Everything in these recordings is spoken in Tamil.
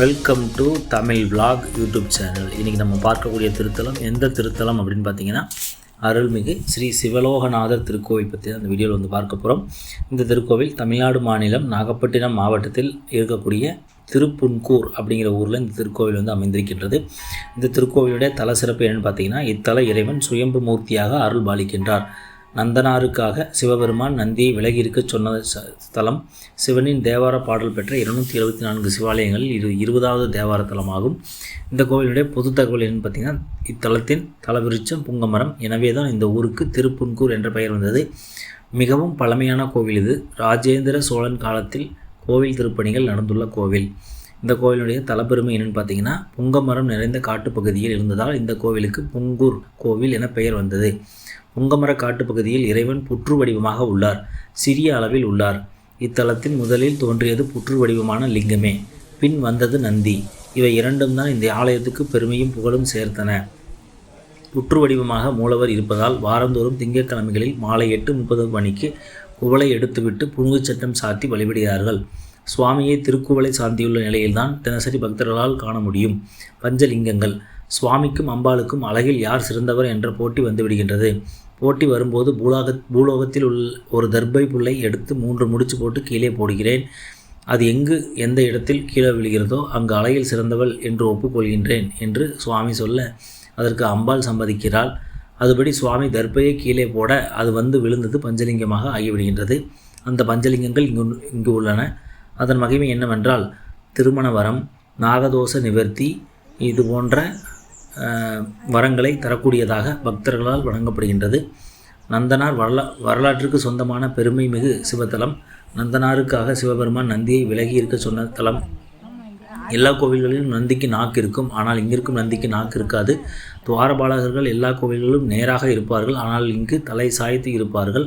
Welcome to Tamil vlog YouTube channel இன்றைக்கி நம்ம பார்க்கக்கூடிய திருத்தலம் எந்த திருத்தலம் அப்படின்னு பார்த்தீங்கன்னா அருள்மிகு ஸ்ரீ சிவலோகநாதர் திருக்கோவில் பற்றி அந்த வீடியோவில் வந்து பார்க்க போகிறோம் இந்த திருக்கோவில் தமிழ்நாடு மாநிலம் நாகப்பட்டினம் மாவட்டத்தில் இருக்கக்கூடிய திருப்புன்கூர் அப்படிங்கிற ஊரில் இந்த திருக்கோவில் வந்து அமைந்திருக்கின்றது. இந்த திருக்கோவிலுடைய தல சிறப்பு என்னென்னு பார்த்தீங்கன்னா இத்தல இறைவன் சுயம்பு மூர்த்தியாக அருள் பாலிக்கின்றார். நந்தனாருக்காக சிவபெருமான் நந்தியை விலகியிருக்க சொன்ன ஸ்தலம் சிவனின் தேவார பாடல் பெற்ற இருநூத்தி எழுபத்தி நான்கு சிவாலயங்களில் இது இருபதாவது தேவார தலமாகும். இந்த கோவிலுடைய பொது தகவல் என்னன்னு பார்த்தீங்கன்னா இத்தலத்தின் தலவிருச்சம் புங்கமரம் எனவே தான் இந்த ஊருக்கு திருப்புன்கூர் என்ற பெயர் வந்தது. மிகவும் பழமையான கோவில் இது. ராஜேந்திர சோழன் காலத்தில் கோவில் திருப்பணிகள் நடந்துள்ள கோவில். இந்த கோவிலுடைய தலப்பெருமை என்னென்னு பார்த்தீங்கன்னா புங்கமரம் நிறைந்த காட்டுப்பகுதியில் இருந்ததால் இந்த கோவிலுக்கு புங்கூர் கோவில் என பெயர் வந்தது. புங்கமர காட்டுப்பகுதியில் இறைவன் புற்று வடிவமாக உள்ளார். சிறிய அளவில் உள்ளார். இத்தலத்தில் முதலில் தோன்றியது புற்று வடிவமான லிங்கமே. பின் வந்தது நந்தி. இவை இரண்டும் தான் இந்த ஆலயத்துக்கு பெருமையும் புகழும் சேர்த்தன. புற்று வடிவமாக மூலவர் இருப்பதால் வாரந்தோறும் திங்கட்கிழமைகளில் மாலை எட்டு முப்பது மணிக்கு குவளை எடுத்துவிட்டு புனுகுச் சட்டம் சாத்தி வழிபடுகிறார்கள். சுவாமியை திருக்குவளை சாந்தியுள்ள நிலையில்தான் தினசரி பக்தர்களால் காண முடியும். பஞ்சலிங்கங்கள். சுவாமிக்கும் அம்பாளுக்கும் அழகில் யார் சிறந்தவர் என்ற போட்டி வந்துவிடுகின்றது போட்டி வரும்போது பூலோக பூலோகத்தில் உள்ள ஒரு தர்பை புல்லை எடுத்து மூன்று முடிச்சு போட்டு கீழே போடுகிறேன். அது எங்கு எந்த இடத்தில் கீழே விழுகிறதோ அங்கு அலையில் சிறந்தவள் என்று ஒப்புக்கொள்கின்றேன் என்று சுவாமி சொல்ல அதற்கு அம்பாள் சம்மதிக்கிறாள். அதுபடி சுவாமி தர்பையை கீழே போட அது வந்து விழுந்தது பஞ்சலிங்கமாக ஆகிவிடுகின்றது. அந்த பஞ்சலிங்கங்கள் இங்கு இங்கு உள்ளன. அதன் மகிமை என்னவென்றால் திருமண வரம் நாகதோஷ நிவர்த்தி இது போன்ற வரங்களை தரக்கூடியதாக பக்தர்களால் வழங்கப்படுகின்றது. நந்தனார் வரலா வரலாற்றுக்கு சொந்தமான பெருமை மிகு சிவத்தலம். நந்தனாருக்காக சிவபெருமான் நந்தியை விலகி இருக்க சொன்ன தலம். எல்லா கோவில்களிலும் நந்திக்கு நாக்கு இருக்கும். ஆனால் இங்கிருக்கும் நந்திக்கு நாக்கு இருக்காது. துவாரபாலகர்கள் எல்லா கோவில்களிலும் நேராக இருப்பார்கள். ஆனால் இங்கு தலை சாய்த்து இருப்பார்கள்.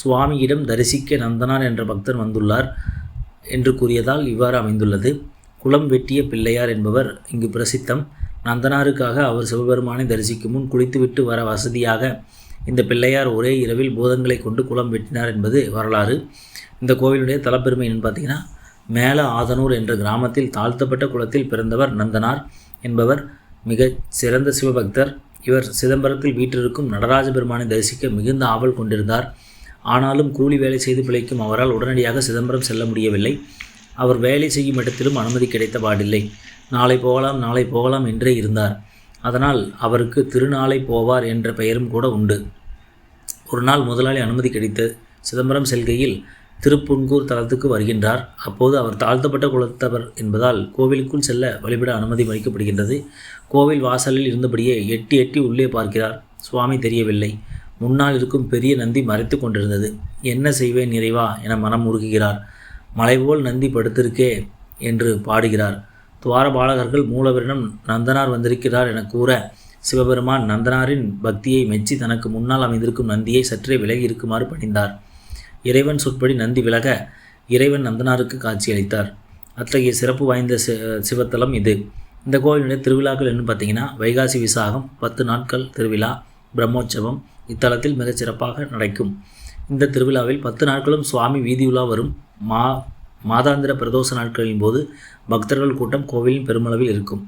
சுவாமியிடம் தரிசிக்க நந்தனார் என்ற பக்தர் வந்துள்ளார் என்று கூறியதால் இவ்வாறு அமைந்துள்ளது. குளம் வெட்டிய பிள்ளையார் என்பவர் இங்கு பிரசித்தம். நந்தனாருக்காக அவர் சிவபெருமானை தரிசிக்கும் முன் குளித்துவிட்டு வர வசதியாக இந்த பிள்ளையார் ஒரே இரவில் பூதங்களை கொண்டு குளம் வெட்டினார் என்பது வரலாறு. இந்த கோவிலுடைய தலப்பெருமை என்னன்னு பார்த்தீங்கன்னா மேல ஆதனூர் என்ற கிராமத்தில் தாழ்த்தப்பட்ட குளத்தில் பிறந்தவர் நந்தனார் என்பவர் மிகச் சிறந்த சிவபக்தர். இவர் சிதம்பரத்தில் வீற்றிருக்கும் நடராஜ பெருமானை தரிசிக்க மிகுந்த ஆவல் கொண்டிருந்தார். ஆனாலும் கூலி வேலை செய்து பிழைக்கும் அவரால் உடனடியாக சிதம்பரம் செல்ல முடியவில்லை. அவர் வேலை செய்யும் இடத்திலும் அனுமதி கிடைத்த பாடில்லை. நாளை போகலாம் நாளை போகலாம் என்றே இருந்தார். அதனால் அவருக்கு திருநாளை போவார் என்ற பெயரும் கூட உண்டு. ஒரு நாள் முதலாளி அனுமதி கிடைத்து சிதம்பரம் செல்கையில் திருப்புன்கூர் தலத்துக்கு வருகின்றார். அப்போது அவர் தாழ்த்தப்பட்ட குலத்தவர் என்பதால் கோவிலுக்குள் செல்ல வழிபட அனுமதி மறுக்கப்படுகின்றது. கோவில் வாசலில் இருந்தபடியே எட்டி எட்டி உள்ளே பார்க்கிறார். சுவாமி தெரியவில்லை. முன்னால் இருக்கும் பெரிய நந்தி மறைத்து கொண்டிருந்தது. என்ன செய்வேன் நிறைவா என மனம் உருகுகிறார். மலைபோல் நந்தி படுத்திருக்கே என்று பாடுகிறார். துவாரபாலகர்கள் மூலவரிடம் நந்தனார் வந்திருக்கிறார் என கூற சிவபெருமான் நந்தனாரின் பக்தியை மெச்சி தனக்கு முன்னால் அமைந்திருக்கும் நந்தியை சற்றே விலகி இருக்குமாறு பணிந்தார். இறைவன் சொற்படி நந்தி விலக இறைவன் நந்தனாருக்கு காட்சியளித்தார். அத்தகைய சிறப்பு வாய்ந்த சிவத்தலம் இது. இந்த கோவிலுடைய திருவிழாக்கள் என்ன பார்த்தீங்கன்னா வைகாசி விசாகம் பத்து நாட்கள் திருவிழா பிரம்மோற்சவம் இத்தலத்தில் மிகச் சிறப்பாக நடக்கும். இந்த திருவிழாவில் பத்து நாட்களும் சுவாமி வீதியுலா வரும். மா மாதாந்திர பிரதோஷ நாட்களின் போது பக்தர்கள் கூட்டம் கோவிலின் பெருமளவில் இருக்கும்.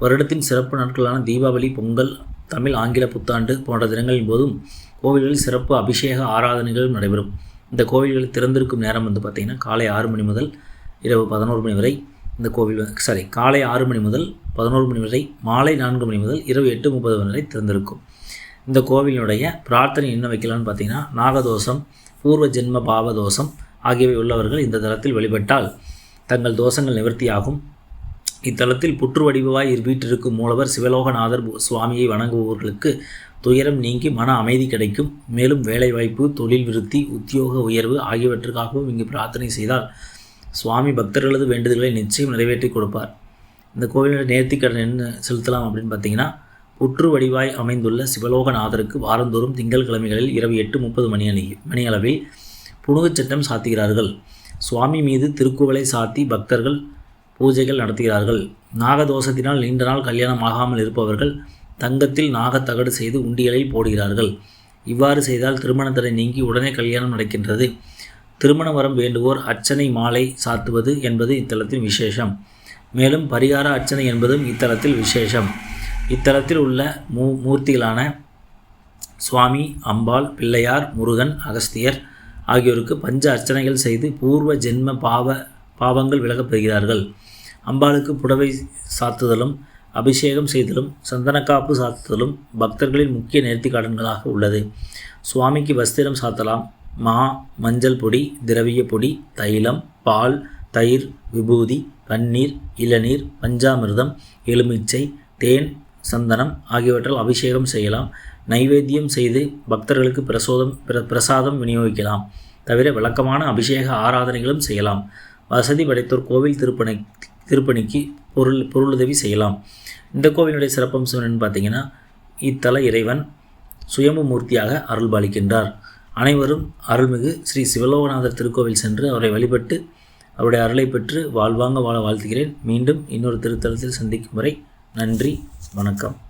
வருடத்தின் சிறப்பு நாட்களான தீபாவளி பொங்கல் தமிழ் ஆங்கில புத்தாண்டு போன்ற தினங்களின் போதும் கோவில்களில் சிறப்பு அபிஷேக ஆராதனைகளும் நடைபெறும். இந்த கோவில்கள் திறந்திருக்கும் நேரம் வந்து பார்த்திங்கன்னா காலை ஆறு மணி முதல் இரவு பதினோரு மணி வரை இந்த கோவில் சாரி காலை ஆறு மணி முதல் பதினோரு மணி வரை மாலை நான்கு மணி முதல் இரவு எட்டு முப்பது மணி வரை திறந்திருக்கும். இந்த கோவிலினுடைய பிரார்த்தனை என்ன வைக்கலாம்னு பார்த்தீங்கன்னா நாகதோஷம் பூர்வ ஜென்ம பாவதோஷம் ஆகியவை உள்ளவர்கள் இந்த தளத்தில் வழிபட்டால் தங்கள் தோஷங்கள் நிவர்த்தியாகும். இத்தலத்தில் புற்று வடிவாய் வீட்டிற்கும் மூலவர் சிவலோகநாதர் சுவாமியை வணங்குபவர்களுக்கு துயரம் நீங்கி மன அமைதி கிடைக்கும். மேலும் வேலைவாய்ப்பு தொழில் விருத்தி உத்தியோக உயர்வு ஆகியவற்றுக்காகவும் இங்கு பிரார்த்தனை செய்தால் சுவாமி பக்தர்களது வேண்டுதல்களை நிச்சயம் நிறைவேற்றி கொடுப்பார். இந்த கோவிலில் நேர்த்திக்கடன் என்ன செலுத்தலாம் அப்படின்னு பார்த்தீங்கன்னா புற்று வடிவாய் அமைந்துள்ள சிவலோகநாதருக்கு வாரந்தோறும் திங்கட்கிழமைகளில் இரவு எட்டு முப்பது மணி அணி மணியளவில் புணுகுச் சட்டம் சாத்துகிறார்கள். சுவாமி மீது திருக்குவளை சாத்தி பக்தர்கள் பூஜைகள் நடத்துகிறார்கள். நாகதோஷத்தினால் நீண்ட நாள் கல்யாணம் ஆகாமல் இருப்பவர்கள் தங்கத்தில் நாகத்தகடு செய்து உண்டியலில் போடுகிறார்கள். இவ்வாறு செய்தால் திருமண தடை நீங்கி உடனே கல்யாணம் நடக்கின்றது. திருமண வரம் வேண்டுவோர் அர்ச்சனை மாலை சாத்துவது என்பது இத்தலத்தின் விசேஷம். மேலும் பரிகார அர்ச்சனை என்பதும் இத்தலத்தில் விசேஷம். இத்தலத்தில் உள்ள மூ மூர்த்திகளான சுவாமி அம்பாள் பிள்ளையார் முருகன் அகஸ்தியர் ஆகியோருக்கு பஞ்ச அர்ச்சனைகள் செய்து பூர்வ ஜென்ம பாவ பாவங்கள் விலகப் பெறுகிறார்கள். அம்பாளுக்கு புடவை சாத்துதலும் அபிஷேகம் செய்தலும் சந்தனக்காப்பு சாத்துதலும் பக்தர்களின் முக்கிய நேர்த்திக்கடன்களாக உள்ளது. சுவாமிக்கு வஸ்திரம் சாத்தலாம். மா மஞ்சள் பொடி திரவிய பொடி தைலம் பால் தயிர் விபூதி பன்னீர் இளநீர் பஞ்சாமிர்தம் எலுமிச்சை தேன் சந்தனம் ஆகியவற்றால் அபிஷேகம் செய்யலாம். நைவேத்தியம் செய்து பக்தர்களுக்கு பிரசோதம் பிர பிரசாதம் விநியோகிக்கலாம். தவிர விளக்கமான அபிஷேக ஆராதனைகளும் செய்யலாம். வசதி படைத்தோர் கோவில் திருப்பணி திருப்பணிக்கு பொருள் பொருளுதவி செய்யலாம். இந்த கோவிலுடைய சிறப்பம்சம் என்னென்னு பார்த்தீங்கன்னா இத்தல இறைவன் சுயம்பு மூர்த்தியாக அருள் பாலிக்கின்றார் அனைவரும் அருள்மிகு ஸ்ரீ சிவலோகநாதர் திருக்கோவில் சென்று அவரை வழிபட்டு அவருடைய அருளை பெற்று வாழ்வாங்க வாழ வாழ்த்துகிறேன். மீண்டும் இன்னொரு திருத்தலத்தில் சந்திக்கும் வரை நன்றி வணக்கம்.